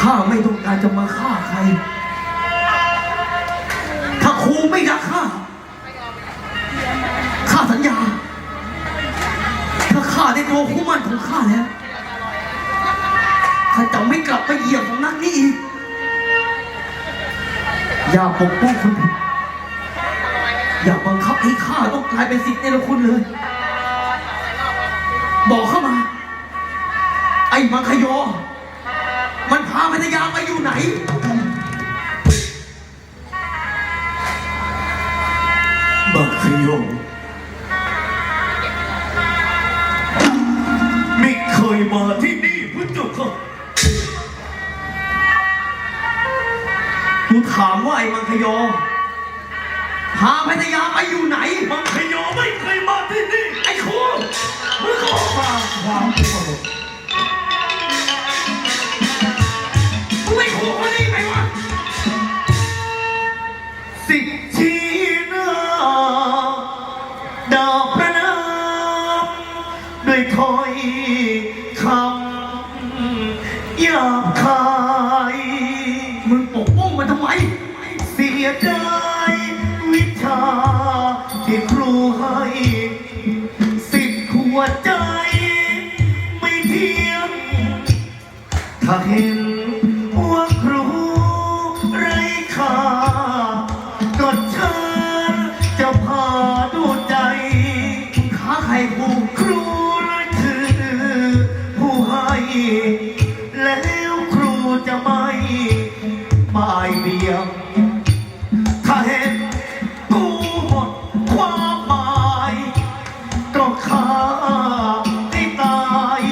ข้าไม่ต้องการจะมาฆ่าใคร ถ้าครูไม่รักข้า ข้าสัญญา ถ้าข้าได้ตัวคู่มั่นของข้าแล้ว ข้าจะไม่กลับไปเหยียบของนักนี้อีก อย่าปกป้องคนผิดอย่าบังคับให้ข้าต้องกลายเป็นสิทธิ์ในละคุณเลย บอกเข้ามา ไอ้มังคยอ มันพาภรรยาไปอยู่ไหน บักขยงไม่เคยมาที่นี่พุทธเจ้าค่ะกูถามว่าไอ้มังคยอพาภรรยาไปอยู่ไหนบักขยงไม่เคยมาที่นี่ ไอ้ครูมึงก็ออกมาความโกรธ ยาบคาย มึงปกป้องมันทำไม เสียใจวิชาที่ครูให้ สิทธิ์หัวใจ ไม่เที่ยงถ้าเห็น ยเบี่ยงถ้าเห็นกูหมดความหมายก็ฆ่าให้ตาย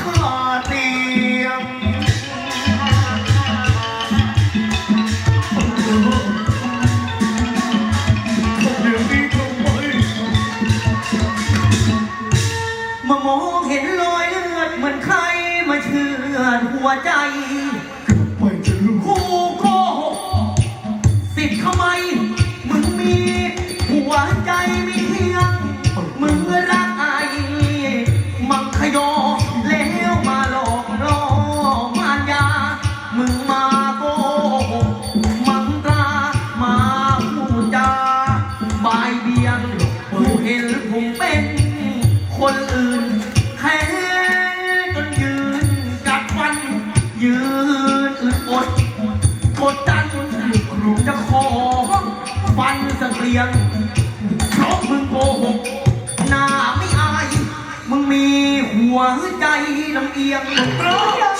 ฆ่าเตียงเดี๋ยวนี้ทำไมมามองเห็นรอยเลือดเหมือนใครมาเชื่อดหัวใจ ยเบียงกูเห็นผมเป็น คนอื่นแค่จนยืนกัดฟัน ยืนอึดอดกดดันครูจะขอฟันสะเกียงเพราะมึงโกหกหน้าไม่อาย มึงมีหัวใจลำเอียงเพราะ